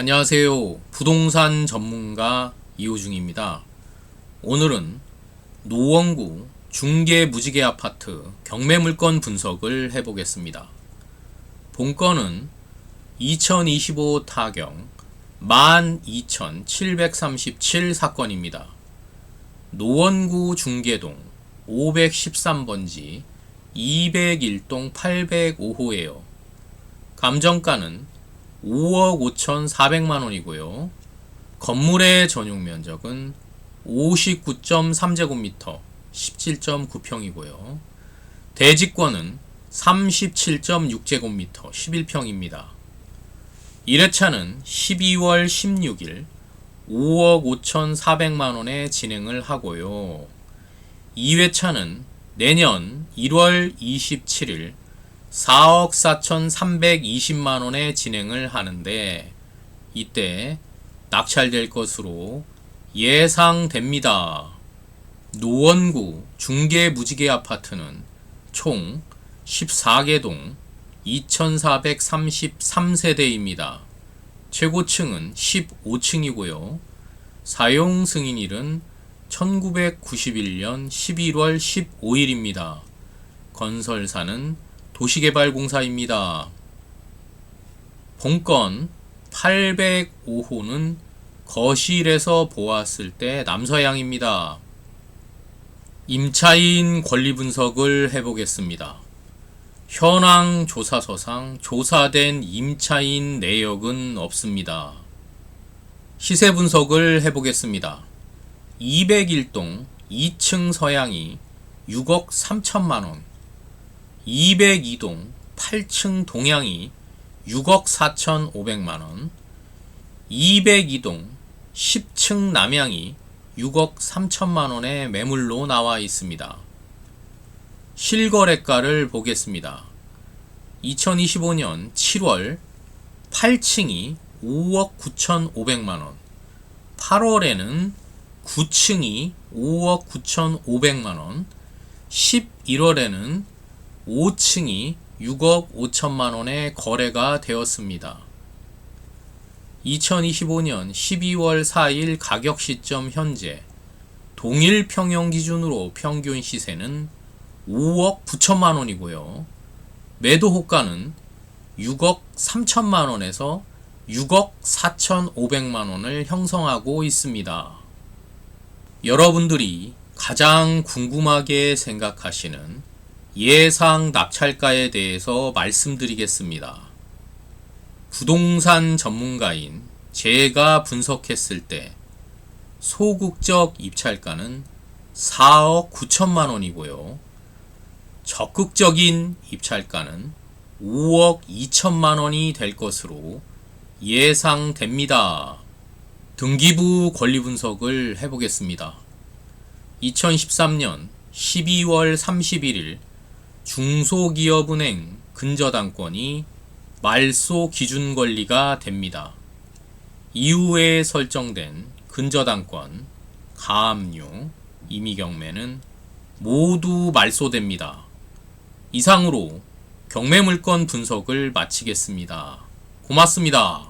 안녕하세요. 부동산 전문가 이호중입니다. 오늘은 노원구 중개 무지개 아파트 경매 물건 분석을 해보겠습니다. 본건은 2025 타경 12,737 사건입니다. 노원구 중계동 513번지 201동 805호예요. 감정가는 5억 5,400만 원이고요. 건물의 전용 면적은 59.3제곱미터 17.9평이고요. 대지권은 37.6제곱미터 11평입니다. 1회차는 12월 16일 5억 5,400만 원에 진행을 하고요. 2회차는 내년 1월 27일 4억 4,320만 원에 진행을 하는데 이때 낙찰될 것으로 예상됩니다. 노원구 중계 무지개 아파트는 총 14개 동 2,433세대입니다. 최고층은 15층이고요. 사용 승인일은 1991년 11월 15일입니다. 건설사는 도시개발공사입니다. 본건 805호는 거실에서 보았을 때 남서향입니다. 임차인 권리 분석을 해보겠습니다. 현황 조사서상 조사된 임차인 내역은 없습니다. 시세 분석을 해보겠습니다. 201동 2층 서양이 6억 3천만 원, 202동 8층 동양이 6억 4천5백만 원, 202동 10층 남양이 6억 3천만 원의 매물로 나와 있습니다. 실거래가를 보겠습니다. 2025년 7월 8층이 5억 9천5백만 원, 8월에는 9층이 5억 9천5백만 원, 11월에는 5층이 6억 5천만 원에 거래가 되었습니다. 2025년 12월 4일 가격 시점 현재 동일 평형 기준으로 평균 시세는 5억 9천만 원이고요. 매도 호가는 6억 3천만 원에서 6억 4천5백만 원을 형성하고 있습니다. 여러분들이 가장 궁금하게 생각하시는 예상 낙찰가에 대해서 말씀드리겠습니다. 부동산 전문가인 제가 분석했을 때 소극적 입찰가는 4억 9천만 원이고요. 적극적인 입찰가는 5억 2천만 원이 될 것으로 예상됩니다. 등기부 권리 분석을 해보겠습니다. 2013년 12월 31일 중소기업은행 근저당권이 말소 기준 권리가 됩니다. 이후에 설정된 근저당권, 가압류, 임의경매는 모두 말소됩니다. 이상으로 경매물건 분석을 마치겠습니다. 고맙습니다.